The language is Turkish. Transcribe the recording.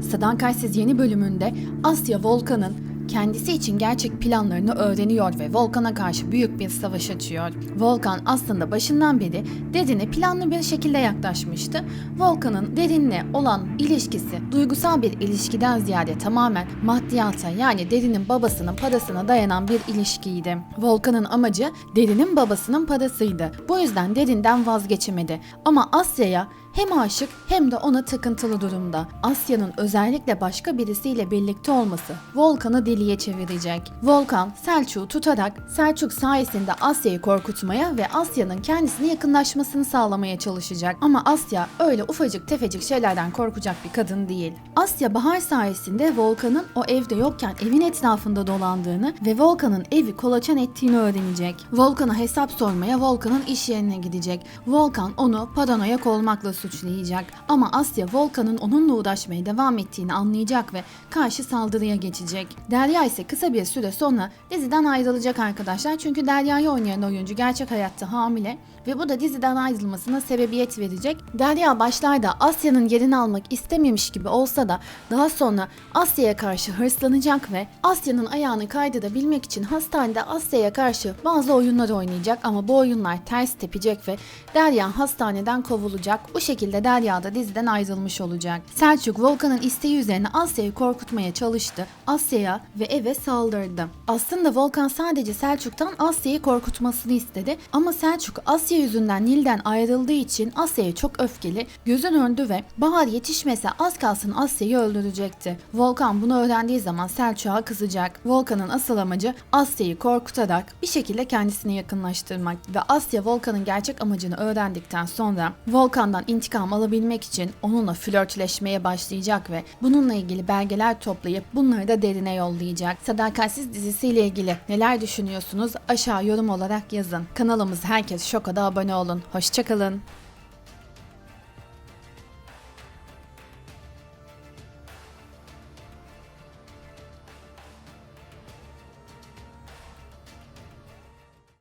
Sadakatsiz yeni bölümünde Asya Volkan'ın kendisi için gerçek planlarını öğreniyor ve Volkan'a karşı büyük bir savaş açıyor. Volkan aslında başından beri Derin'e planlı bir şekilde yaklaşmıştı. Volkan'ın Derin'le olan ilişkisi duygusal bir ilişkiden ziyade tamamen maddiyata yani Derin'in babasının parasına dayanan bir ilişkiydi. Volkan'ın amacı Derin'in babasının parasıydı. Bu yüzden Derin'den vazgeçemedi. Ama Asya'ya hem aşık hem de ona takıntılı durumda. Asya'nın özellikle başka birisiyle birlikte olması Volkan'ı deliye çevirecek. Volkan Selçuk'u tutarak Selçuk sayesinde Asya'yı korkutmaya ve Asya'nın kendisine yakınlaşmasını sağlamaya çalışacak. Ama Asya öyle ufacık tefecik şeylerden korkacak bir kadın değil. Asya Bahar sayesinde Volkan'ın o evde yokken evin etrafında dolandığını ve Volkan'ın evi kolaçan ettiğini öğrenecek. Volkan'a hesap sormaya Volkan'ın iş yerine gidecek. Volkan onu paranoyak olmakla suçlayacak. Ama Asya Volkan'ın onunla uğraşmaya devam ettiğini anlayacak ve karşı saldırıya geçecek. Derya ise kısa bir süre sonra diziden ayrılacak arkadaşlar. Çünkü Derya'yı oynayan oyuncu gerçek hayatta hamile ve bu da diziden ayrılmasına sebebiyet verecek. Derya başlarda Asya'nın yerini almak istememiş gibi olsa da daha sonra Asya'ya karşı hırslanacak ve Asya'nın ayağını kaydırabilmek için hastanede Asya'ya karşı bazı oyunlar oynayacak ama bu oyunlar ters tepecek ve Derya hastaneden kovulacak. Bu şekilde Derya da diziden ayrılmış olacak. Selçuk Volkan'ın isteği üzerine Asya'yı korkutmaya çalıştı. Asya'ya ve eve saldırdı. Aslında Volkan sadece Selçuk'tan Asya'yı korkutmasını istedi ama Selçuk Asya yüzünden Nil'den ayrıldığı için Asya'ya çok öfkeli, gözü döndü ve Bahar yetişmese az kalsın Asya'yı öldürecekti. Volkan bunu öğrendiği zaman Selçuk'a kızacak. Volkan'ın asıl amacı Asya'yı korkutarak bir şekilde kendisine yakınlaştırmak ve Asya Volkan'ın gerçek amacını öğrendikten sonra Volkan'dan intikam alabilmek için onunla flörtleşmeye başlayacak ve bununla ilgili belgeler toplayıp bunları da derine yollayacak. Sadakatsiz dizisiyle ilgili neler düşünüyorsunuz? Aşağı yorum olarak yazın. Kanalımız Herkes Şoka'da abone olun. Hoşçakalın.